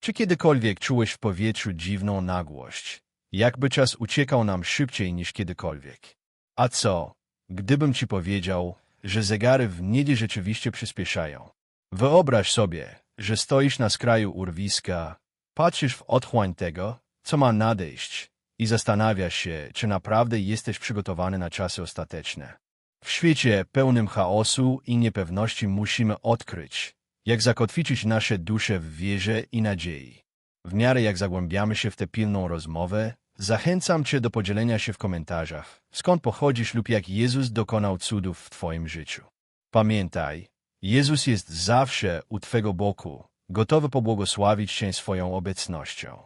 Czy kiedykolwiek czułeś w powietrzu dziwną nagłość, jakby czas uciekał nam szybciej niż kiedykolwiek? A co, gdybym ci powiedział, że zegary w niebie rzeczywiście przyspieszają? Wyobraź sobie, że stoisz na skraju urwiska, patrzysz w otchłań tego, co ma nadejść i zastanawiasz się, czy naprawdę jesteś przygotowany na czasy ostateczne. W świecie pełnym chaosu i niepewności musimy odkryć, jak zakotwiczyć nasze dusze w wierze i nadziei. W miarę jak zagłębiamy się w tę pilną rozmowę, zachęcam Cię do podzielenia się w komentarzach, skąd pochodzisz lub jak Jezus dokonał cudów w Twoim życiu. Pamiętaj, Jezus jest zawsze u Twego boku, gotowy pobłogosławić Cię swoją obecnością.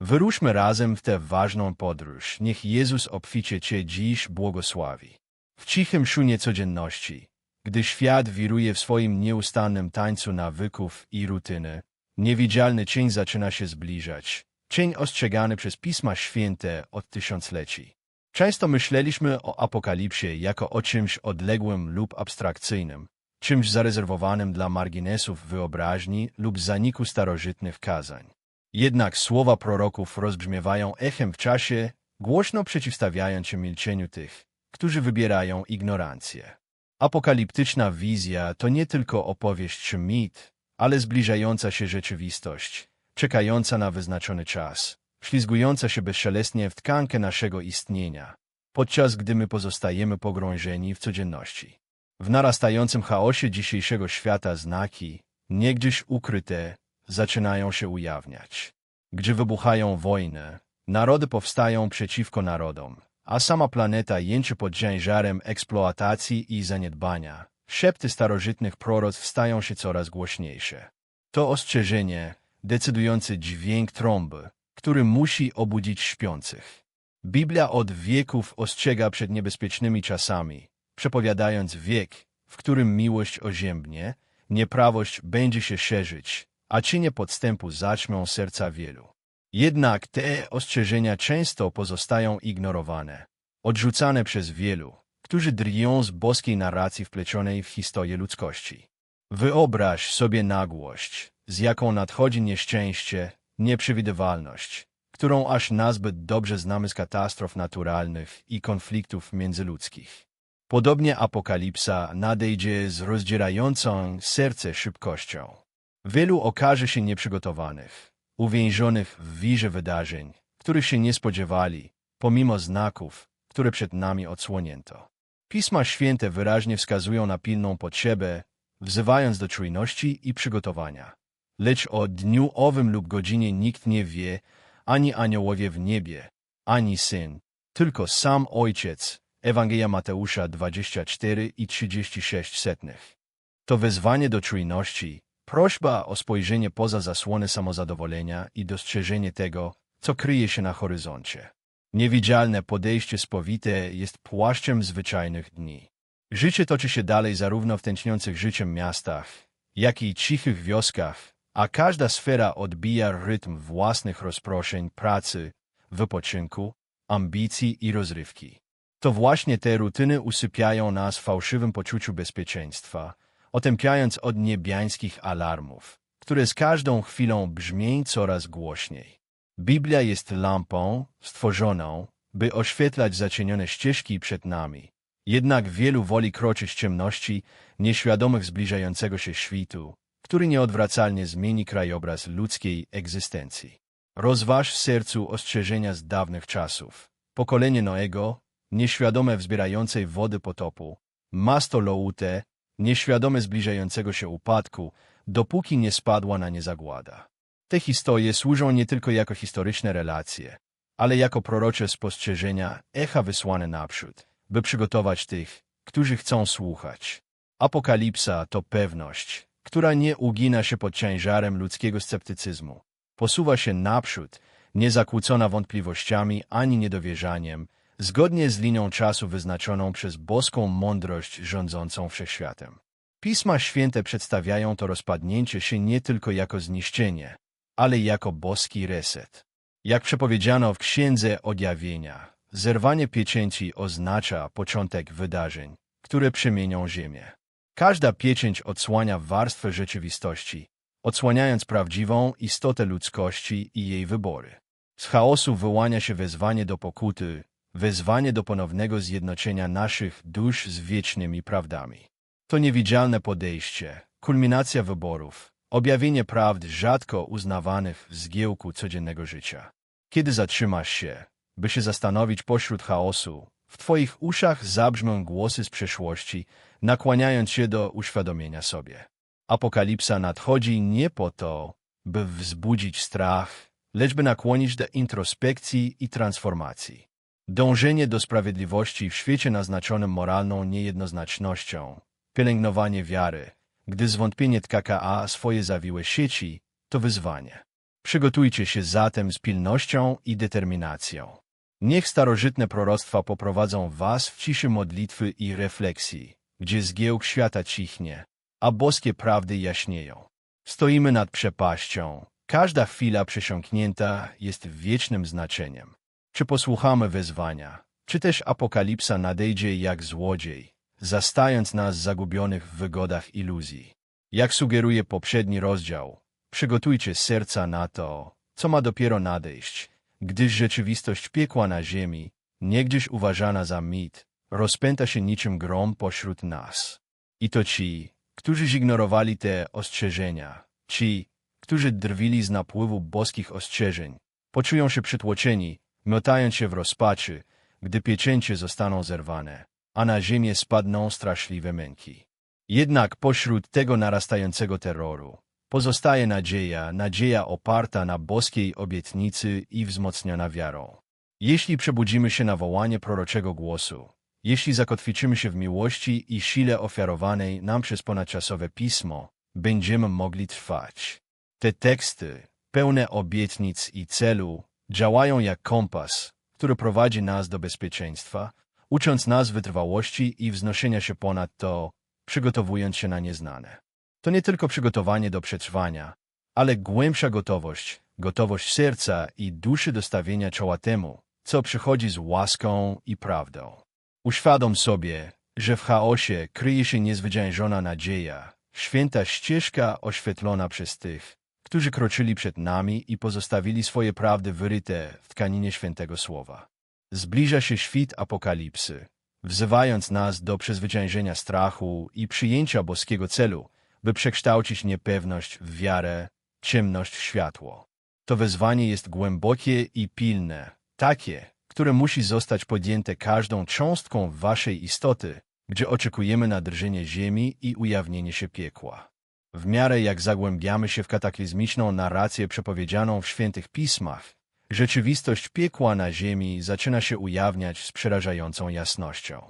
Wyruszmy razem w tę ważną podróż. Niech Jezus obficie Cię dziś błogosławi. W cichym szunie codzienności, gdy świat wiruje w swoim nieustannym tańcu nawyków i rutyny, niewidzialny cień zaczyna się zbliżać. Cień ostrzegany przez Pisma Święte od tysiącleci. Często myśleliśmy o apokalipsie jako o czymś odległym lub abstrakcyjnym, czymś zarezerwowanym dla marginesów wyobraźni lub zaniku starożytnych kazań. Jednak słowa proroków rozbrzmiewają echem w czasie, głośno przeciwstawiając się milczeniu tych, którzy wybierają ignorancję. Apokaliptyczna wizja to nie tylko opowieść mit, ale zbliżająca się rzeczywistość, czekająca na wyznaczony czas, ślizgująca się bezszelestnie w tkankę naszego istnienia, podczas gdy my pozostajemy pogrążeni w codzienności. W narastającym chaosie dzisiejszego świata znaki, niegdyś ukryte, zaczynają się ujawniać. Gdzie wybuchają wojny, narody powstają przeciwko narodom, a sama planeta jęczy pod ciężarem eksploatacji i zaniedbania. Szepty starożytnych proroctw stają się coraz głośniejsze. To ostrzeżenie, decydujący dźwięk trąby, który musi obudzić śpiących. Biblia od wieków ostrzega przed niebezpiecznymi czasami, przepowiadając wiek, w którym miłość oziębnie, nieprawość będzie się szerzyć, a czynie podstępu zaćmią serca wielu. Jednak te ostrzeżenia często pozostają ignorowane, odrzucane przez wielu, którzy drwią z boskiej narracji wplecionej w historię ludzkości. Wyobraź sobie nagłość, z jaką nadchodzi nieszczęście, nieprzewidywalność, którą aż nazbyt dobrze znamy z katastrof naturalnych i konfliktów międzyludzkich. Podobnie apokalipsa nadejdzie z rozdzierającą serce szybkością. Wielu okaże się nieprzygotowanych, uwięzionych w wirze wydarzeń, których się nie spodziewali, pomimo znaków, które przed nami odsłonięto. Pisma Święte wyraźnie wskazują na pilną potrzebę, wzywając do czujności i przygotowania. Lecz o dniu owym lub godzinie nikt nie wie, ani aniołowie w niebie, ani Syn, tylko sam Ojciec. Ewangelia Mateusza 24 i 36 setnych. To wezwanie do czujności, Prośba o spojrzenie poza zasłony samozadowolenia i dostrzeżenie tego, co kryje się na horyzoncie. Niewidzialne podejście spowite jest płaszczem zwyczajnych dni. Życie toczy się dalej zarówno w tętniących życiem miastach, jak i cichych wioskach, a każda sfera odbija rytm własnych rozproszeń, pracy, wypoczynku, ambicji i rozrywki. To właśnie te rutyny usypiają nas w fałszywym poczuciu bezpieczeństwa, otępiając od niebiańskich alarmów, które z każdą chwilą brzmią coraz głośniej. Biblia jest lampą stworzoną, by oświetlać zacienione ścieżki przed nami. Jednak wielu woli kroczyć ciemności, nieświadomych zbliżającego się świtu, który nieodwracalnie zmieni krajobraz ludzkiej egzystencji. Rozważ w sercu ostrzeżenia z dawnych czasów. Pokolenie Noego, nieświadome wzbierającej wody potopu, masto Loute, nieświadome zbliżającego się upadku, dopóki nie spadła na nie zagłada. Te historie służą nie tylko jako historyczne relacje, ale jako prorocze spostrzeżenia, echa wysłane naprzód, by przygotować tych, którzy chcą słuchać. Apokalipsa to pewność, która nie ugina się pod ciężarem ludzkiego sceptycyzmu. Posuwa się naprzód, niezakłócona wątpliwościami ani niedowierzaniem, zgodnie z linią czasu wyznaczoną przez boską mądrość rządzącą wszechświatem. Pisma Święte przedstawiają to rozpadnięcie się nie tylko jako zniszczenie, ale jako boski reset. Jak przepowiedziano w Księdze Odjawienia, zerwanie pieczęci oznacza początek wydarzeń, które przemienią Ziemię. Każda pieczęć odsłania warstwę rzeczywistości, odsłaniając prawdziwą istotę ludzkości i jej wybory. Z chaosu wyłania się wezwanie do pokuty, wezwanie do ponownego zjednoczenia naszych dusz z wiecznymi prawdami. To niewidzialne podejście, kulminacja wyborów, objawienie prawd rzadko uznawanych w zgiełku codziennego życia. Kiedy zatrzymasz się, by się zastanowić pośród chaosu, w Twoich uszach zabrzmią głosy z przeszłości, nakłaniając się do uświadomienia sobie. Apokalipsa nadchodzi nie po to, by wzbudzić strach, lecz by nakłonić do introspekcji i transformacji. Dążenie do sprawiedliwości w świecie naznaczonym moralną niejednoznacznością, pielęgnowanie wiary, gdy zwątpienie TKKA swoje zawiłe sieci, to wyzwanie. Przygotujcie się zatem z pilnością i determinacją. Niech starożytne proroctwa poprowadzą was w ciszy modlitwy i refleksji, gdzie zgiełk świata cichnie, a boskie prawdy jaśnieją. Stoimy nad przepaścią. Każda chwila przesiąknięta jest wiecznym znaczeniem. Czy posłuchamy wezwania, czy też apokalipsa nadejdzie jak złodziej, zastając nas zagubionych w wygodach iluzji. Jak sugeruje poprzedni rozdział, przygotujcie serca na to, co ma dopiero nadejść, gdyż rzeczywistość piekła na ziemi, niegdyś uważana za mit, rozpęta się niczym grom pośród nas. I to ci, którzy zignorowali te ostrzeżenia, ci, którzy drwili z napływu boskich ostrzeżeń, poczują się przytłoczeni, miotając się w rozpaczy, gdy pieczęcie zostaną zerwane, a na ziemię spadną straszliwe męki. Jednak pośród tego narastającego terroru pozostaje nadzieja, nadzieja oparta na boskiej obietnicy i wzmocniona wiarą. Jeśli przebudzimy się na wołanie proroczego głosu, jeśli zakotwiczymy się w miłości i sile ofiarowanej nam przez ponadczasowe pismo, będziemy mogli trwać. Te teksty, pełne obietnic i celu, działają jak kompas, który prowadzi nas do bezpieczeństwa, ucząc nas wytrwałości i wznoszenia się ponad to, przygotowując się na nieznane. To nie tylko przygotowanie do przetrwania, ale głębsza gotowość, gotowość serca i duszy do stawienia czoła temu, co przychodzi z łaską i prawdą. Uświadom sobie, że w chaosie kryje się niezwyciężona nadzieja, święta ścieżka oświetlona przez tych, którzy kroczyli przed nami i pozostawili swoje prawdy wyryte w tkaninie świętego słowa. Zbliża się świt apokalipsy, wzywając nas do przezwyciężenia strachu i przyjęcia boskiego celu, by przekształcić niepewność w wiarę, ciemność w światło. To wezwanie jest głębokie i pilne, takie, które musi zostać podjęte każdą cząstką waszej istoty, gdzie oczekujemy na drżenie ziemi i ujawnienie się piekła. W miarę jak zagłębiamy się w kataklizmiczną narrację przepowiedzianą w świętych pismach, rzeczywistość piekła na ziemi zaczyna się ujawniać z przerażającą jasnością.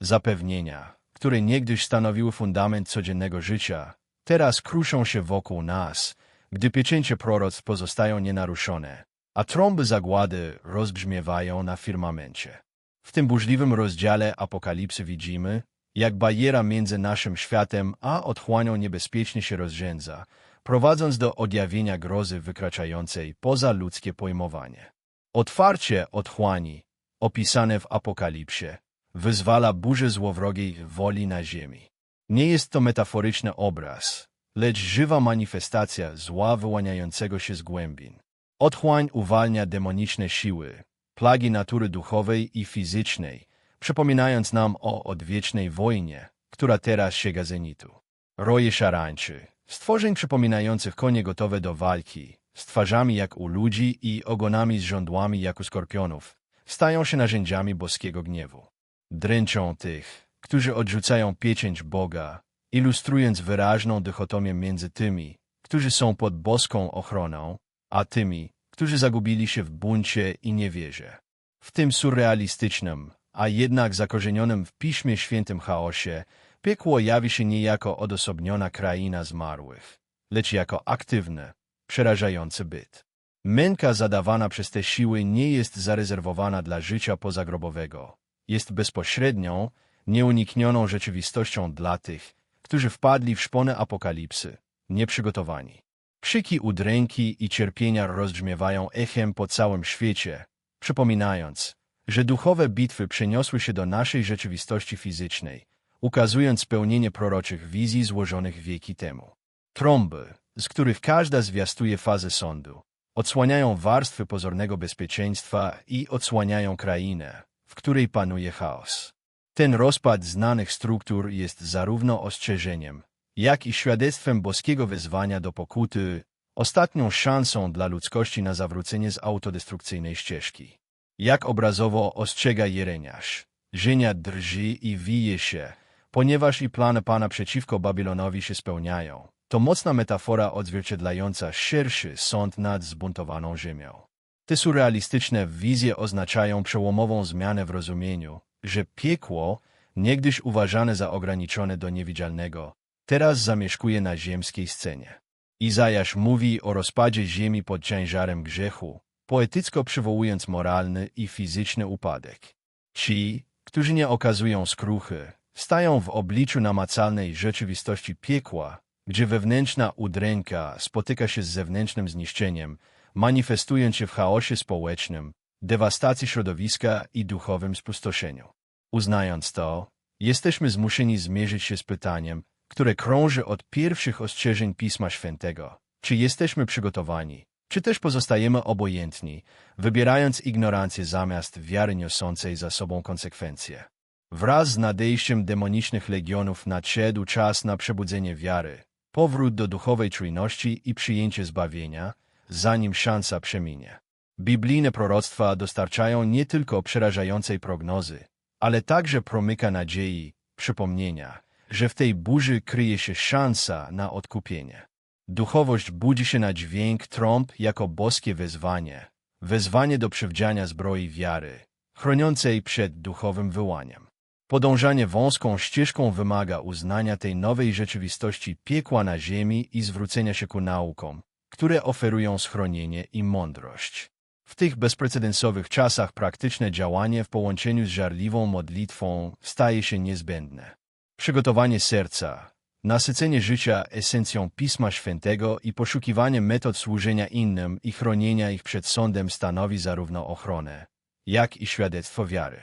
Zapewnienia, które niegdyś stanowiły fundament codziennego życia, teraz kruszą się wokół nas, gdy pieczęcie proroc pozostają nienaruszone, a trąby zagłady rozbrzmiewają na firmamencie. W tym burzliwym rozdziale Apokalipsy widzimy, jak bariera między naszym światem a otchłanią niebezpiecznie się rozrzędza, prowadząc do odjawienia grozy wykraczającej poza ludzkie pojmowanie. Otwarcie otchłani, opisane w Apokalipsie, wyzwala burzę złowrogiej woli na ziemi. Nie jest to metaforyczny obraz, lecz żywa manifestacja zła wyłaniającego się z głębin. Otchłań uwalnia demoniczne siły, plagi natury duchowej i fizycznej, przypominając nam o odwiecznej wojnie, która teraz sięga zenitu. Roje szarańczy, stworzeń przypominających konie gotowe do walki, z twarzami jak u ludzi i ogonami z żądłami jak u skorpionów, stają się narzędziami boskiego gniewu. Dręczą tych, którzy odrzucają pieczęć Boga, ilustrując wyraźną dychotomię między tymi, którzy są pod boską ochroną, a tymi, którzy zagubili się w buncie i niewierze. W tym surrealistycznym, a jednak zakorzenionym w Piśmie Świętym chaosie, piekło jawi się nie jako odosobniona kraina zmarłych, lecz jako aktywny, przerażający byt. Męka zadawana przez te siły nie jest zarezerwowana dla życia pozagrobowego. Jest bezpośrednią, nieuniknioną rzeczywistością dla tych, którzy wpadli w szponę apokalipsy, nieprzygotowani. Krzyki udręki i cierpienia rozbrzmiewają echem po całym świecie, przypominając, że duchowe bitwy przeniosły się do naszej rzeczywistości fizycznej, ukazując spełnienie proroczych wizji złożonych wieki temu. Trąby, z których każda zwiastuje fazę sądu. Odsłaniają warstwy pozornego bezpieczeństwa i odsłaniają krainę, w której panuje chaos. Ten rozpad znanych struktur jest zarówno ostrzeżeniem, jak i świadectwem boskiego wezwania do pokuty, ostatnią szansą dla ludzkości na zawrócenie z autodestrukcyjnej ścieżki. Jak obrazowo ostrzega Jeremiasz, Ziemia drży i wije się, ponieważ i plany Pana przeciwko Babilonowi się spełniają. To mocna metafora odzwierciedlająca szerszy sąd nad zbuntowaną ziemią. Te surrealistyczne wizje oznaczają przełomową zmianę w rozumieniu, że piekło, niegdyś uważane za ograniczone do niewidzialnego, teraz zamieszkuje na ziemskiej scenie. Izajasz mówi o rozpadzie ziemi pod ciężarem grzechu, poetycko przywołując moralny i fizyczny upadek. Ci, którzy nie okazują skruchy, stają w obliczu namacalnej rzeczywistości piekła, gdzie wewnętrzna udręka spotyka się z zewnętrznym zniszczeniem, manifestując się w chaosie społecznym, dewastacji środowiska i duchowym spustoszeniu. Uznając to, jesteśmy zmuszeni zmierzyć się z pytaniem, które krąży od pierwszych ostrzeżeń Pisma Świętego. Czy jesteśmy przygotowani, czy też pozostajemy obojętni, wybierając ignorancję zamiast wiary niosącej za sobą konsekwencje? Wraz z nadejściem demonicznych legionów nadszedł czas na przebudzenie wiary, powrót do duchowej czujności i przyjęcie zbawienia, zanim szansa przeminie. Biblijne proroctwa dostarczają nie tylko przerażającej prognozy, ale także promyka nadziei, przypomnienia, że w tej burzy kryje się szansa na odkupienie. Duchowość budzi się na dźwięk trąb jako boskie wezwanie, wezwanie do przywdziania zbroi wiary, chroniącej przed duchowym wyłaniem. Podążanie wąską ścieżką wymaga uznania tej nowej rzeczywistości piekła na ziemi i zwrócenia się ku naukom, które oferują schronienie i mądrość. W tych bezprecedensowych czasach praktyczne działanie w połączeniu z żarliwą modlitwą staje się niezbędne. Przygotowanie serca, nasycenie życia esencją Pisma Świętego i poszukiwanie metod służenia innym i chronienia ich przed sądem stanowi zarówno ochronę, jak i świadectwo wiary.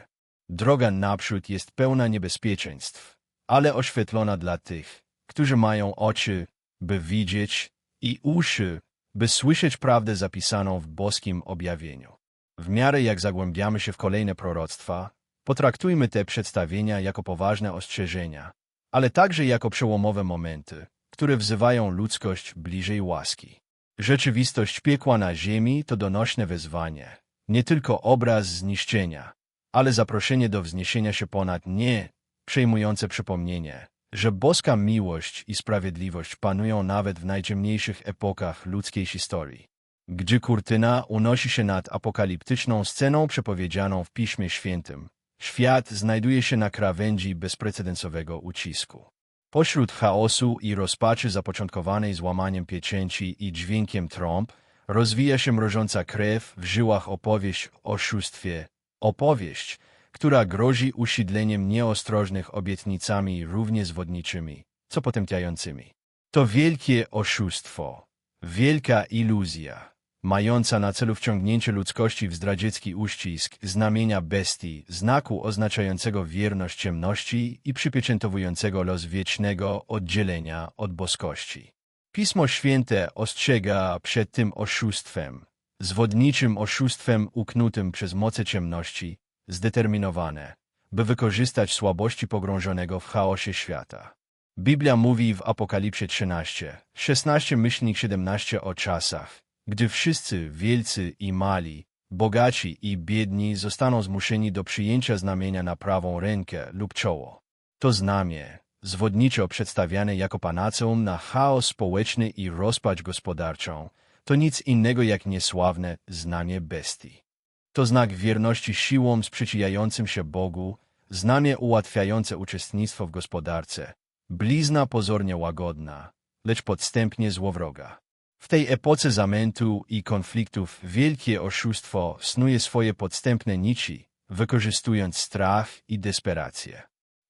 Droga naprzód jest pełna niebezpieczeństw, ale oświetlona dla tych, którzy mają oczy, by widzieć i uszy, by słyszeć prawdę zapisaną w boskim objawieniu. W miarę jak zagłębiamy się w kolejne proroctwa, potraktujmy te przedstawienia jako poważne ostrzeżenia, ale także jako przełomowe momenty, które wzywają ludzkość bliżej łaski. Rzeczywistość piekła na ziemi to donośne wezwanie, nie tylko obraz zniszczenia, ale zaproszenie do wzniesienia się ponad nie, przejmujące przypomnienie, że boska miłość i sprawiedliwość panują nawet w najciemniejszych epokach ludzkiej historii. Gdy kurtyna unosi się nad apokaliptyczną sceną przepowiedzianą w Piśmie Świętym, świat znajduje się na krawędzi bezprecedensowego ucisku. Pośród chaosu i rozpaczy zapoczątkowanej złamaniem pieczęci i dźwiękiem trąb, rozwija się mrożąca krew w żyłach opowieść o oszustwie, opowieść, która grozi usidleniem nieostrożnych obietnicami równie zwodniczymi, co potępiającymi. To wielkie oszustwo, wielka iluzja, mająca na celu wciągnięcie ludzkości w zdradziecki uścisk znamienia bestii, znaku oznaczającego wierność ciemności i przypieczętowującego los wiecznego oddzielenia od boskości. Pismo Święte ostrzega przed tym oszustwem, zwodniczym oszustwem uknutym przez moce ciemności, zdeterminowane, by wykorzystać słabości pogrążonego w chaosie świata. Biblia mówi w Apokalipsie 13, 16 myślnik 17 o czasach, gdy wszyscy wielcy i mali, bogaci i biedni zostaną zmuszeni do przyjęcia znamienia na prawą rękę lub czoło. To znamie, zwodniczo przedstawiane jako panaceum na chaos społeczny i rozpacz gospodarczą, to nic innego jak niesławne znamie bestii. To znak wierności siłom sprzeciwiającym się Bogu, znamie ułatwiające uczestnictwo w gospodarce, blizna pozornie łagodna, lecz podstępnie złowroga. W tej epoce zamętu i konfliktów wielkie oszustwo snuje swoje podstępne nici, wykorzystując strach i desperację.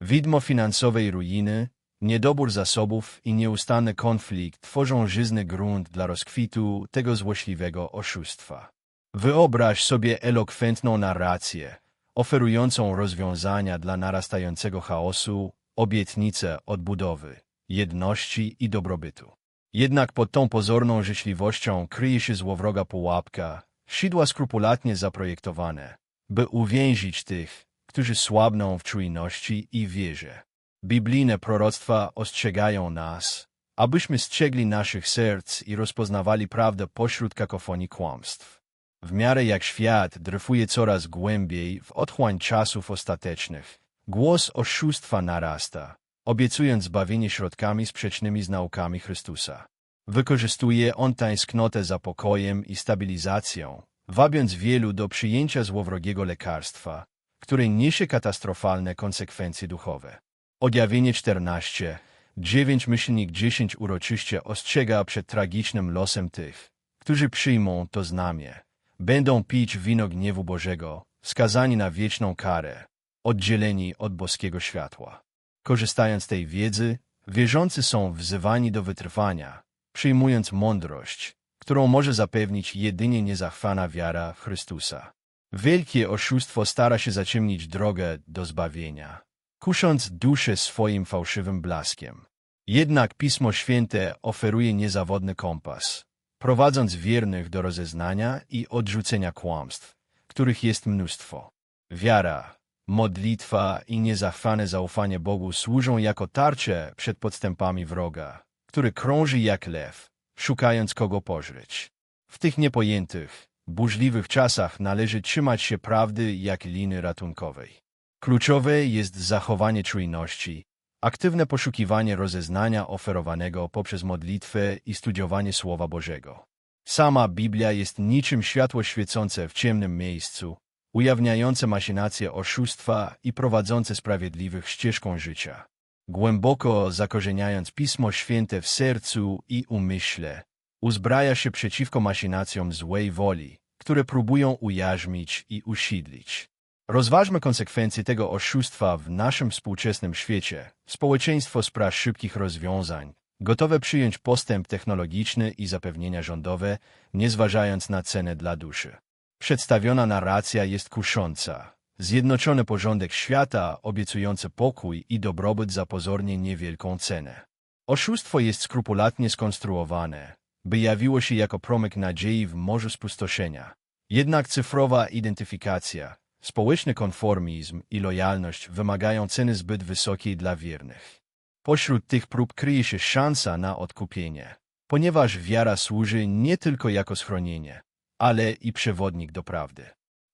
Widmo finansowej ruiny, niedobór zasobów i nieustanny konflikt tworzą żyzny grunt dla rozkwitu tego złośliwego oszustwa. Wyobraź sobie elokwentną narrację, oferującą rozwiązania dla narastającego chaosu, obietnice odbudowy, jedności i dobrobytu. Jednak pod tą pozorną życzliwością kryje się złowroga pułapka, sidła skrupulatnie zaprojektowane, by uwięzić tych, którzy słabną w czujności i wierze. Biblijne proroctwa ostrzegają nas, abyśmy strzegli naszych serc i rozpoznawali prawdę pośród kakofonii kłamstw. W miarę jak świat dryfuje coraz głębiej w otchłań czasów ostatecznych, głos oszustwa narasta, obiecując zbawienie środkami sprzecznymi z naukami Chrystusa. Wykorzystuje on tęsknotę za pokojem i stabilizacją, wabiąc wielu do przyjęcia złowrogiego lekarstwa, które niesie katastrofalne konsekwencje duchowe. Odjawienie 14, 9 myślnik 10 uroczyście ostrzega przed tragicznym losem tych, którzy przyjmą to znamie. Będą pić wino gniewu Bożego, skazani na wieczną karę, oddzieleni od boskiego światła. Korzystając z tej wiedzy, wierzący są wzywani do wytrwania, przyjmując mądrość, którą może zapewnić jedynie niezachwana wiara w Chrystusa. Wielkie oszustwo stara się zaciemnić drogę do zbawienia, kusząc duszę swoim fałszywym blaskiem. Jednak Pismo Święte oferuje niezawodny kompas, prowadząc wiernych do rozeznania i odrzucenia kłamstw, których jest mnóstwo. Wiara, modlitwa i niezachwane zaufanie Bogu służą jako tarcze przed podstępami wroga, który krąży jak lew, szukając kogo pożreć. W tych niepojętych, burzliwych czasach należy trzymać się prawdy jak liny ratunkowej. Kluczowe jest zachowanie czujności, aktywne poszukiwanie rozeznania oferowanego poprzez modlitwę i studiowanie Słowa Bożego. Sama Biblia jest niczym światło świecące w ciemnym miejscu, ujawniające machinacje oszustwa i prowadzące sprawiedliwych ścieżką życia. Głęboko zakorzeniając Pismo Święte w sercu i umyśle, uzbraja się przeciwko machinacjom złej woli, które próbują ujarzmić i usidlić. Rozważmy konsekwencje tego oszustwa w naszym współczesnym świecie. Społeczeństwo spraw szybkich rozwiązań, gotowe przyjąć postęp technologiczny i zapewnienia rządowe, nie zważając na cenę dla duszy. Przedstawiona narracja jest kusząca. Zjednoczony porządek świata obiecujący pokój i dobrobyt za pozornie niewielką cenę. Oszustwo jest skrupulatnie skonstruowane, by jawiło się jako promyk nadziei w morzu spustoszenia. Jednak cyfrowa identyfikacja, społeczny konformizm i lojalność wymagają ceny zbyt wysokiej dla wiernych. Pośród tych prób kryje się szansa na odkupienie, ponieważ wiara służy nie tylko jako schronienie, ale i przewodnik do prawdy.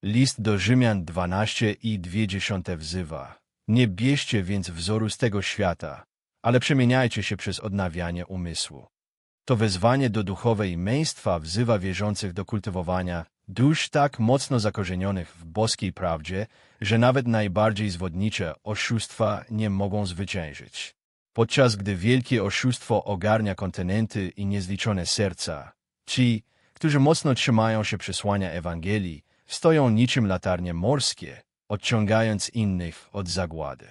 List do Rzymian 12 i 20 wzywa. Nie bierzcie więc wzoru z tego świata, ale przemieniajcie się przez odnawianie umysłu. To wezwanie do duchowej męstwa wzywa wierzących do kultywowania dusz tak mocno zakorzenionych w boskiej prawdzie, że nawet najbardziej zwodnicze oszustwa nie mogą zwyciężyć. Podczas gdy wielkie oszustwo ogarnia kontynenty i niezliczone serca, ci, którzy mocno trzymają się przesłania Ewangelii, stoją niczym latarnie morskie, odciągając innych od zagłady.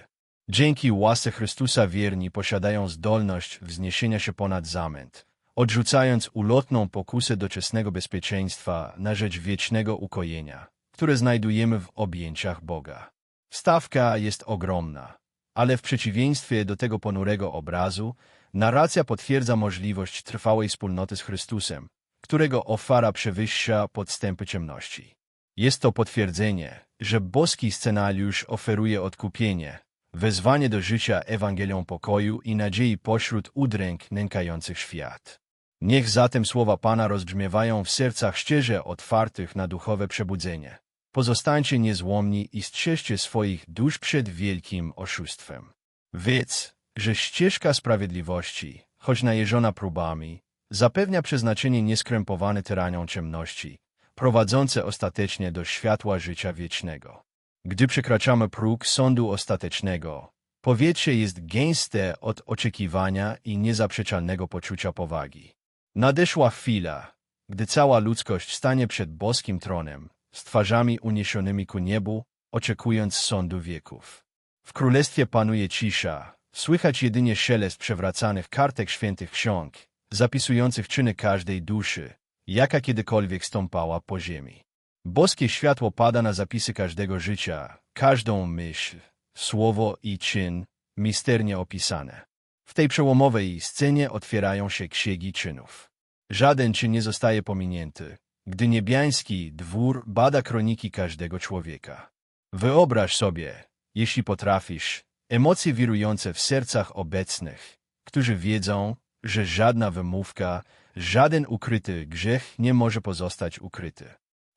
Dzięki łasce Chrystusa wierni posiadają zdolność wzniesienia się ponad zamęt, odrzucając ulotną pokusę doczesnego bezpieczeństwa na rzecz wiecznego ukojenia, które znajdujemy w objęciach Boga. Stawka jest ogromna, ale w przeciwieństwie do tego ponurego obrazu, narracja potwierdza możliwość trwałej wspólnoty z Chrystusem, którego ofiara przewyższa podstępy ciemności. Jest to potwierdzenie, że boski scenariusz oferuje odkupienie, wezwanie do życia Ewangelią pokoju i nadziei pośród udręk nękających świat. Niech zatem słowa Pana rozbrzmiewają w sercach szczerze otwartych na duchowe przebudzenie. Pozostańcie niezłomni i strzeżcie swoich dusz przed wielkim oszustwem. Wiedz, że ścieżka sprawiedliwości, choć najeżona próbami, zapewnia przeznaczenie nieskrępowane tyranią ciemności, prowadzące ostatecznie do światła życia wiecznego. Gdy przekraczamy próg sądu ostatecznego, powietrze jest gęste od oczekiwania i niezaprzeczalnego poczucia powagi. Nadeszła chwila, gdy cała ludzkość stanie przed boskim tronem, z twarzami uniesionymi ku niebu, oczekując sądu wieków. W królestwie panuje cisza, słychać jedynie szelest przewracanych kartek świętych ksiąg, zapisujących czyny każdej duszy, jaka kiedykolwiek stąpała po ziemi. Boskie światło pada na zapisy każdego życia, każdą myśl, słowo i czyn, misternie opisane. W tej przełomowej scenie otwierają się księgi czynów. Żaden czyn nie zostaje pominięty, gdy niebiański dwór bada kroniki każdego człowieka. Wyobraź sobie, jeśli potrafisz, emocje wirujące w sercach obecnych, którzy wiedzą, że żadna wymówka, żaden ukryty grzech nie może pozostać ukryty.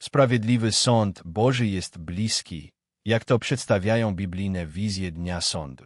Sprawiedliwy sąd Boży jest bliski, jak to przedstawiają biblijne wizje dnia sądu.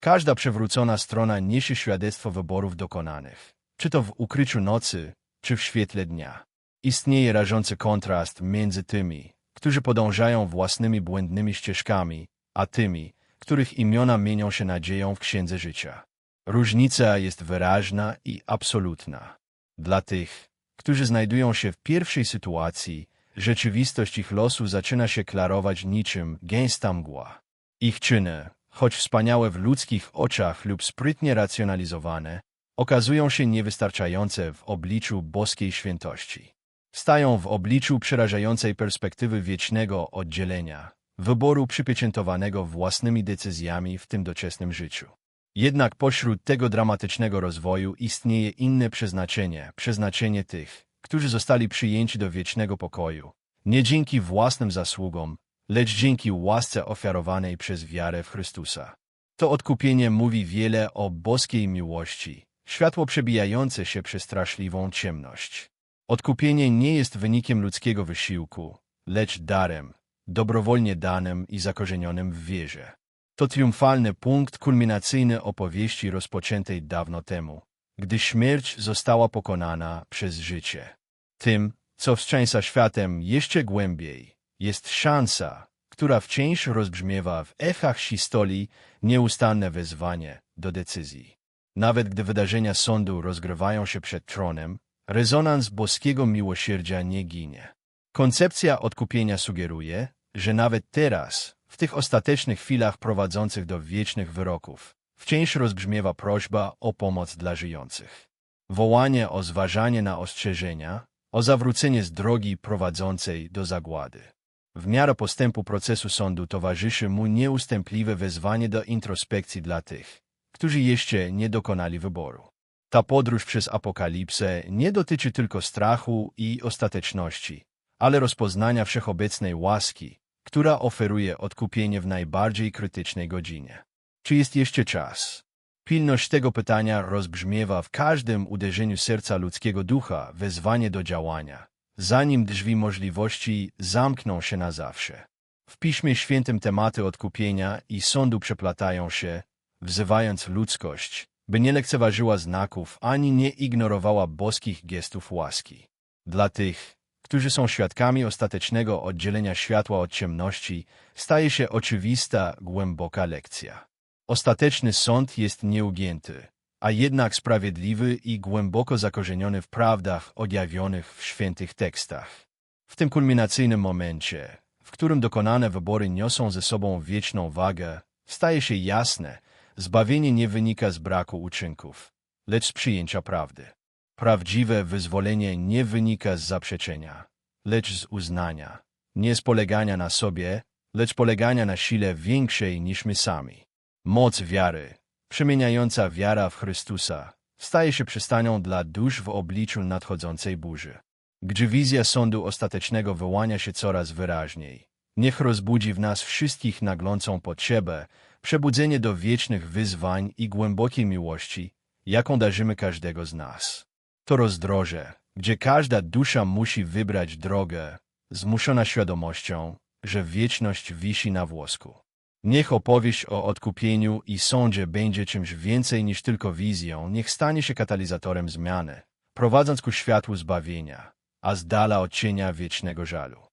Każda przewrócona strona niesie świadectwo wyborów dokonanych, czy to w ukryciu nocy, czy w świetle dnia. Istnieje rażący kontrast między tymi, którzy podążają własnymi błędnymi ścieżkami, a tymi, których imiona mienią się nadzieją w księdze życia. Różnica jest wyraźna i absolutna. Dla tych, którzy znajdują się w pierwszej sytuacji, rzeczywistość ich losu zaczyna się klarować niczym gęsta mgła. Ich czyny, choć wspaniałe w ludzkich oczach lub sprytnie racjonalizowane, okazują się niewystarczające w obliczu boskiej świętości. Stają w obliczu przerażającej perspektywy wiecznego oddzielenia, wyboru przypieczętowanego własnymi decyzjami w tym doczesnym życiu. Jednak pośród tego dramatycznego rozwoju istnieje inne przeznaczenie, przeznaczenie tych, którzy zostali przyjęci do wiecznego pokoju, nie dzięki własnym zasługom, lecz dzięki łasce ofiarowanej przez wiarę w Chrystusa. To odkupienie mówi wiele o boskiej miłości, światło przebijające się przez straszliwą ciemność. Odkupienie nie jest wynikiem ludzkiego wysiłku, lecz darem, dobrowolnie danym i zakorzenionym w wierze. To triumfalny punkt kulminacyjny opowieści rozpoczętej dawno temu, gdy śmierć została pokonana przez życie. Tym, co wstrząsa światem jeszcze głębiej, jest szansa, która wciąż rozbrzmiewa w echach historii, nieustanne wezwanie do decyzji. Nawet gdy wydarzenia sądu rozgrywają się przed tronem, rezonans boskiego miłosierdzia nie ginie. Koncepcja odkupienia sugeruje, że nawet teraz, w tych ostatecznych chwilach prowadzących do wiecznych wyroków, wciąż rozbrzmiewa prośba o pomoc dla żyjących. Wołanie o zważanie na ostrzeżenia, o zawrócenie z drogi prowadzącej do zagłady. W miarę postępu procesu sądu towarzyszy mu nieustępliwe wezwanie do introspekcji dla tych, którzy jeszcze nie dokonali wyboru. Ta podróż przez apokalipsę nie dotyczy tylko strachu i ostateczności, ale rozpoznania wszechobecnej łaski, która oferuje odkupienie w najbardziej krytycznej godzinie. Czy jest jeszcze czas? Pilność tego pytania rozbrzmiewa w każdym uderzeniu serca ludzkiego ducha wezwanie do działania, zanim drzwi możliwości zamkną się na zawsze. W Piśmie Świętym tematy odkupienia i sądu przeplatają się, wzywając ludzkość, by nie lekceważyła znaków ani nie ignorowała boskich gestów łaski. Dla tych, którzy są świadkami ostatecznego oddzielenia światła od ciemności, staje się oczywista, głęboka lekcja. Ostateczny sąd jest nieugięty, a jednak sprawiedliwy i głęboko zakorzeniony w prawdach odjawionych w świętych tekstach. W tym kulminacyjnym momencie, w którym dokonane wybory niosą ze sobą wieczną wagę, staje się jasne, zbawienie nie wynika z braku uczynków, lecz z przyjęcia prawdy. Prawdziwe wyzwolenie nie wynika z zaprzeczenia, lecz z uznania, nie z polegania na sobie, lecz polegania na sile większej niż my sami. Moc wiary, przemieniająca wiara w Chrystusa, staje się przystanią dla dusz w obliczu nadchodzącej burzy. Gdy wizja sądu ostatecznego wyłania się coraz wyraźniej, niech rozbudzi w nas wszystkich naglącą potrzebę, przebudzenie do wiecznych wyzwań i głębokiej miłości, jaką darzymy każdego z nas. To rozdroże, gdzie każda dusza musi wybrać drogę, zmuszona świadomością, że wieczność wisi na włosku. Niech opowieść o odkupieniu i sądzie będzie czymś więcej niż tylko wizją, niech stanie się katalizatorem zmiany, prowadząc ku światłu zbawienia, a z dala od cienia wiecznego żalu.